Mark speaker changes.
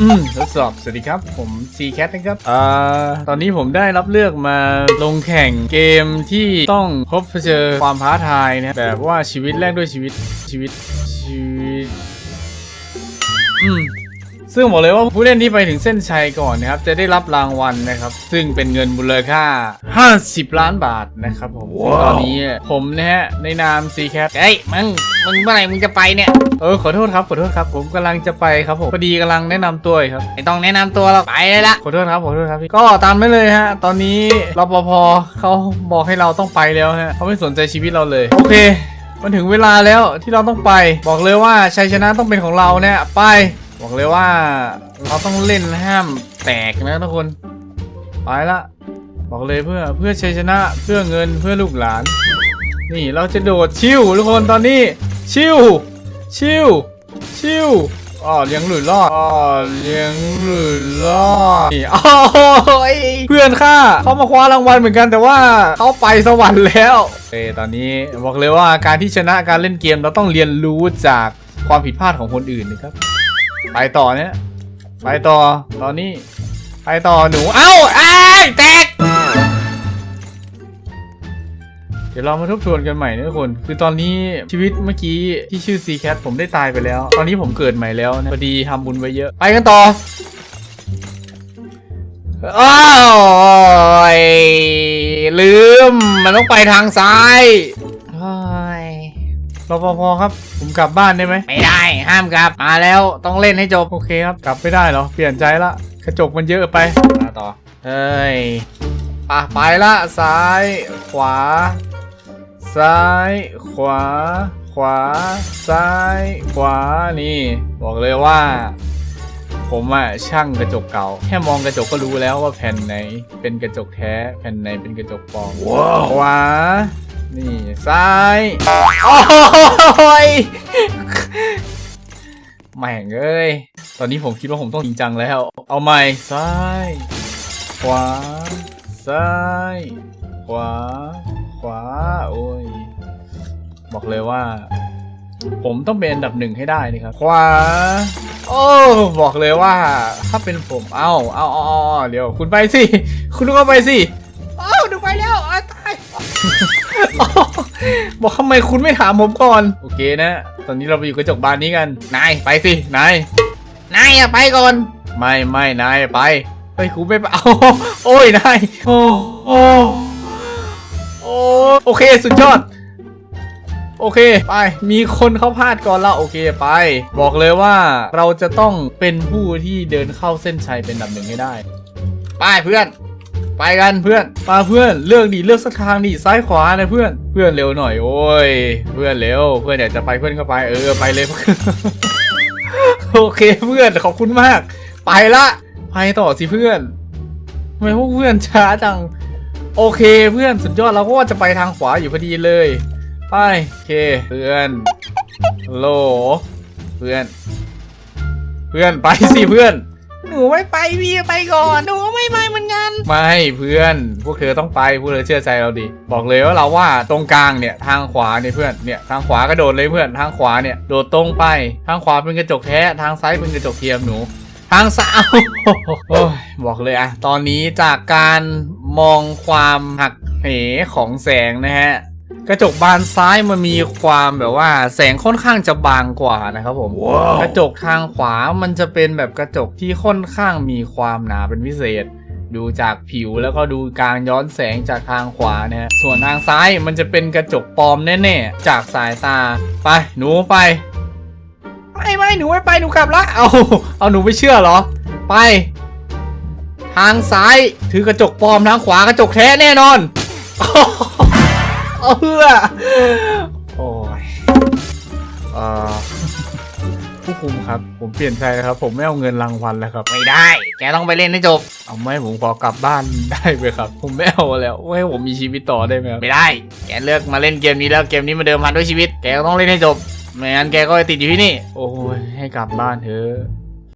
Speaker 1: อืมทดสอบ สวัสดีครับ ผม C Cat นะครับ อ่า ตอนนี้ผมได้รับเลือกมาลงแข่งเกมที่ต้องพบเจอความท้าทายนะ แบบว่าชีวิตแลกด้วยชีวิตชีวิตชีวิต อืม ซึ่งบอกเลยว่าผู้เล่นที่ไปถึงเส้นชัยก่อนนะครับจะได้รับรางวัลนะครับ ซึ่งเป็นเงินมูลค่า 50 ล้านบาทนะครับผมซึ่งตอนนี้ผมนะฮะในนาม C Cat
Speaker 2: เฮ้ยมึงมึงเมื่อไหร่มึงจะไปเนี่ย
Speaker 1: เออขอโทษครับขอโทษครับ ผมกำลังจะไปครับผมพอดีกำลังแนะนำตัวอยู่ครับ
Speaker 2: ไม่ต้องแนะนำตัวหรอกไปเลยละ
Speaker 1: ขอโทษครับขอโทษครับพี่ก็ตามไม่เลยฮะตอนนี้รปภเขาบอกให้เราต้องไปแล้วฮะเขาไม่สนใจชีวิตเราเลยโอเคมันถึงเวลาแล้วที่เราต้องไป บอกเลยว่าชัยชนะต้องเป็นของเราเนี่ยไป บอกเลยว่าเราต้องเล่นห้ามแตกนะทุกคน ไปละบอกเลยเพื่อเพื่อชัยชนะเพื่อเงินเพื่อลูกหลาน นี่เราจะโดดชิวทุกคนตอนนี้ ชิวชิวชิวอ๋อเลี้ยงหลุดรอดอ๋อเลี้ยงหลุดรอดนี่อ๋อเพื่อนข้าเขามาคว้ารางวัลเหมือนกันแต่ว่าเขาไปสวรรค์แล้วโอตอนนี้บอกเลยว่าการที่ชนะการเล่นเกมเราต้องเรียนรู้จากความผิดพลาดของคนอื่นนะครับ ไปต่อเนี่ย ไปต่อ ตอนนี้ ไปต่อหนู เอ้าไอ้ายแตก เดี๋ยวเรามาทบทวนกันใหม่นะทุกคน คือตอนนี้ชีวิตเมื่อกี้ที่ชื่อ C Cat ผมได้ตายไปแล้ว ตอนนี้ผมเกิดใหม่แล้วนะพอดีทำบุญไว้เยอะ ไปกันต่ออ้าวยลืม มันต้องไปทางซ้าย รปภครับ ผมกลับบ้านได้ไหม
Speaker 2: ไม่ได้ห้ามกลับมาแล้วต้องเล่นให้จบ
Speaker 1: โอเคครับกลับไม่ได้เหรอเปลี่ยนใจละกระจกมันเยอะไปมาต่อเฮ้ยปะไปละซ้าย ขวา ซ้าย ขวา ขวา ซ้าย ขวานี่ บอกเลยว่า ผมอะช่างกระจกเก่า แค่มองกระจกก็รู้แล้วว่าแผ่นไหน เป็นกระจกแท้แผ่นไหนเป็นกระจกปลอม ขวา นี่ซ้าย โอ้ยแม่งเอ้ย ตอนนี้ผมคิดว่าผมต้องจริงจังแล้ว เอาใหม่ ซ้าย ขวา ซ้าย ขวา ขวา โอ้ย บอกเลยว่า ผมต้องเป็นอันดับหนึ่งให้ได้นี่ครับ ขวา โอ้ บอกเลยว่า ถ้าเป็นผม เอ้า เอ้าเอ้าเอาเดี๋ยว คุณไปสิ คุณก็ไปสิ
Speaker 2: โอ้าดูไปแล้วตาย
Speaker 1: บอกทำไมคุณไม่ถามผมก่อน โอเคนะ ตอนนี้เราไปอยู่กระจกบานนี้กัน นายไปสิ นาย
Speaker 2: นายอะไปก่อน
Speaker 1: ไม่ไม่นายไปไปกูไม่ไปเอาโอ้ยนายโอ้โอ้โอ้โอเคสุดยอด โอเคไปมีคนเข้าพลาดก่อนแล้วโอเคไป บอกเลยว่าเราจะต้องเป็นผู้ที่เดินเข้าเส้นชัยเป็นอันดับหนึ่งให้ได้ ไปเพื่อน ไปกันเพื่อนมาเพื่อนเลือกดิเลือกสักทางดิซ้ายขวานะเพื่อนเพื่อนเร็วหน่อยโอ้ย เพื่อนเร็ว เพื่อนอยากจะไปเพื่อนก็ไปเออไปเลยโอเคเพื่อนขอบคุณมาก ไปละไปต่อสิเพื่อนทำไมพวกเพื่อนช้าจัง โอเคเพื่อนสุดยอดเราก็จะไปทางขวาอยู่พอดีเลยไปโอเคเพื่อนโลเพื่อน เพื่อนไปสิเพื่อน
Speaker 2: นูไม่ไปพี่ไปก่อนหนูไม่ไปเหมือนกัน
Speaker 1: ไม่เพื่อนพวกเธอต้องไปพวกเธอเชื่อใจเราดิบอกเลยว่าเราว่าตรงกลางเนี่ยทางขวาเนี่ยเพื่อนเนี่ยทางขวากระโดดเลยเพื่อนทางขวาเนี่ยโดดตรงไปทางขวาเป็นกระจกแท้ทางซ้ายเป็นกระจกเทียมหนูทางซ้ายบอกเลยอะตอนนี้จากการมองความหักเหของแสงนะฮะ กระจกบานซ้ายมันมีความแบบว่า แสงค่อนข้างจะบางกว่านะครับผมกระจกทางขวามันจะเป็นแบบกระจกที่ค่อนข้างมีความหนาเป็นพิเศษ ดูจากผิวแล้วก็ดูการย้อนแสงจากทางขวานะฮะส่วนทางซ้ายมันจะเป็นกระจกปลอมแน่ๆจากสายตาไปหนูไป
Speaker 2: ไม่ไม่หนูไม่ไปหนูกลับละ
Speaker 1: เอาเอาหนูไม่เชื่อเหรอ ไป ทางซ้ายถือกระจกปลอมทางขวากระจกแท้แน่นอน เอาเพื่อโอ้ยเอ่อผู้คุมครับ ผมเปลี่ยนใจแล้วครับ ผมไม่เอาเงินรางวัลแล้วครับ
Speaker 2: ไม่ได้ แกต้องไปเล่นให้จบ
Speaker 1: เอาไหมผมขอกลับบ้านได้ไหมครับ ผมไม่เอาแล้วให้ผมมีชีวิตต่อได้ไหมครับ
Speaker 2: ไม่ได้ แกเลือกมาเล่นเกมนี้แล้วเกมนี้มาเดิมพันด้วยชีวิต แกก็ต้องเล่นให้จบ ไม่งั้นแกก็ติดอยู่ที่นี่
Speaker 1: โอ้ยให้กลับบ้านเถอะ